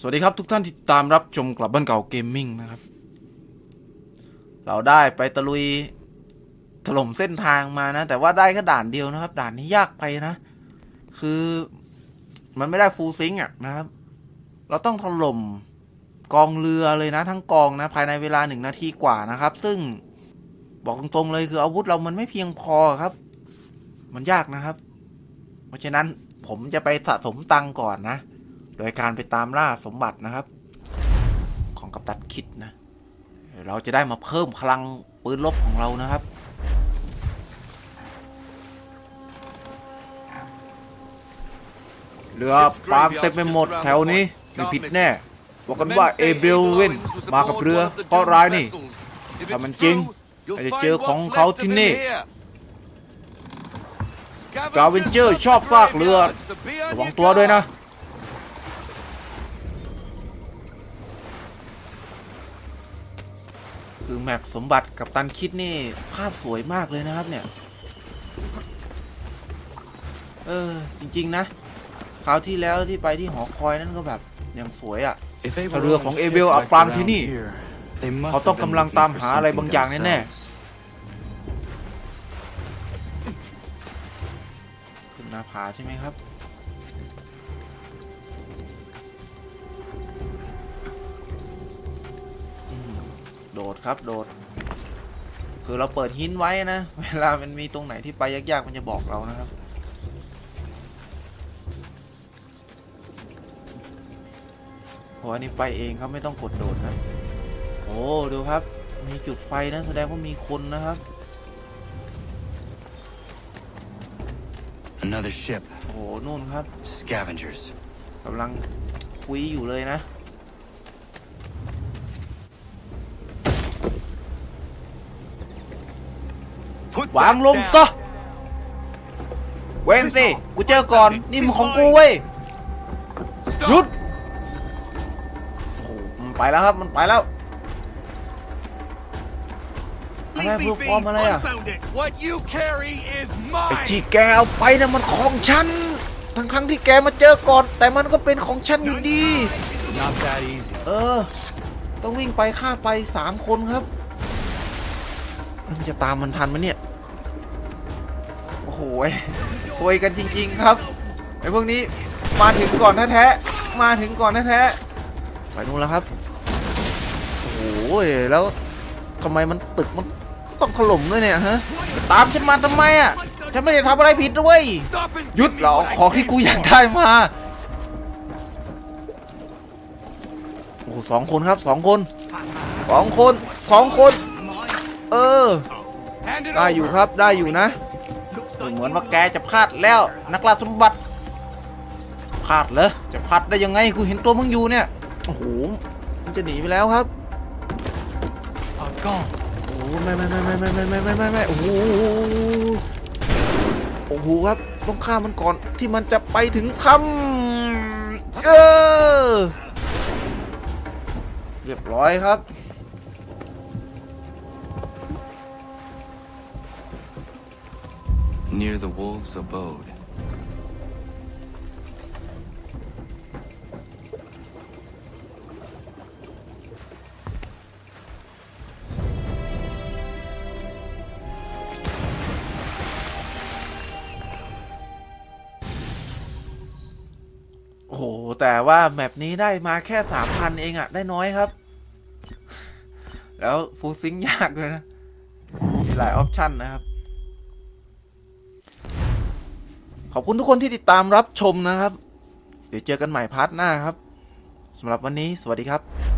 สวัสดีครับทุกท่านที่ตามรับชมกลับบ้านเก่าเกมมิ่งนะครับ เราได้ไปตะลุยถล่มเส้นทางมานะ แต่ว่าได้แค่ด่านเดียวนะครับ ด่านนี้ยากไปนะ คือมันไม่ได้ฟูลซิงค์อะนะครับ เราต้องถล่มกองเรือเลยนะ ทั้งกองนะ ภายในเวลาหนึ่งนาทีกว่านะครับ ซึ่งบอกตรงๆเลยคืออาวุธเรามันไม่เพียงพอครับ มันยากนะครับ เพราะฉะนั้นผมจะไปสะสมตังก่อนนะ โดยการไปตามล่าสมบัตินะครับ ของกัปตันคิดนะ เราจะได้มาเพิ่มพลังปืนลบของเรานะครับ เรือปางเต็มไปหมดแถวนี้ไม่ผิดแน่บอกกันว่าเอเบลเวนมากับเรือเพราะร้ายนี่ถ้ามันจริงอาจจะเจอของเขาที่นี่กาเวนเจอร์ชอบซากเรือระวังตัวด้วยนะ คือแมปสมบัติกับตันคิดนี่ ภาพสวยมากเลยนะครับเนี่ย เออ จริง ๆ นะคราวที่แล้วที่ไปที่หอคอยนั่นก็แบบยังสวยอะ่ะเรือของเอเบลอับปางที่นี่ เขาต้องกำลังตามหาอะไรบางอย่างแน่ขึ้นหน้าผาใช่ไหมครับ โดดครับโดด คือเราเปิดหินไว้นะ เวลามันมีตรงไหนที่ไปยากๆมันจะบอกเรานะครับเพราะอันนี้ไปเองครับไม่ต้องกดโดดนะ โอ้ดูครับ มีจุดไฟนะแสดงว่ามีคนนะครับ Another ship. โอ้โหนู่นครับ Scavengers. กำลังคุยอยู่เลยนะ วาง that ลง down. ซะเว้นสิ กูเจอก่อน นี่มันของกูเว้ย Stop. หยุดโอ้โหมันไปแล้วครับ มันไปแล้ว อะไร Leave เพื่ me อ be. ฟอร์มอะไรอะ Unfound it. What you carry is ไอ้ mine. ที่แกเอาไปนะมันของฉัน ทั้งทั้งๆที่แกมาเจอก่อน แต่มันก็เป็นของฉันอยู่ดี Not that easy. เออ ต้องวิ่งไปฆ่าไปสามคนครับ มันจะตามมันทันไหมเนี่ย โหยซวยกันจริง ๆ ครับไอ้พวกนี้มาถึงก่อนแท้ๆมาถึงก่อนแท้ๆไปนู่นแล้วครับโอ้โหยแล้วทำไมมันตึกมันต้องถล่มด้วยเนี่ยฮะตามฉันมาทำไมอะฉันไม่ได้ทำอะไรผิดด้วยหยุดเราเอา what I ของที่กูอยากได้มาโอ้สองคนครับสองคนสองคนสองคน เออ ได้อยู่ครับได้อยู่นะ ดูเหมือนว่าแกจะพลาดแล้วนักล่าสมบัติพลาดเหรอจะพลาดได้ยังไงกูเห็นตัวมึงอยู่เนี่ยโอ้โหมันจะหนีไปแล้วครับ Oh, gone. โอ้โหไม่ไม่ไม่ไม่ไม่ไม่ไม่ไม่ไม่ไม่โอ้โหโอ้โหครับต้องฆ่ามันก่อนที่มันจะไปถึงคำเออเรียบร้อยครับ Near the wolves' abode. โอ้โหแต่ว่าแมปนี้ได้มาแค่สามพันเองอะได้น้อยครับ แล้วฟูลซิงยากด้วยนะ มีหลายออปชันนะครับ ขอบคุณทุกคนที่ติดตามรับชมนะครับ เดี๋ยวเจอกันใหม่พาร์ทหน้าครับสำหรับวันนี้สวัสดีครับ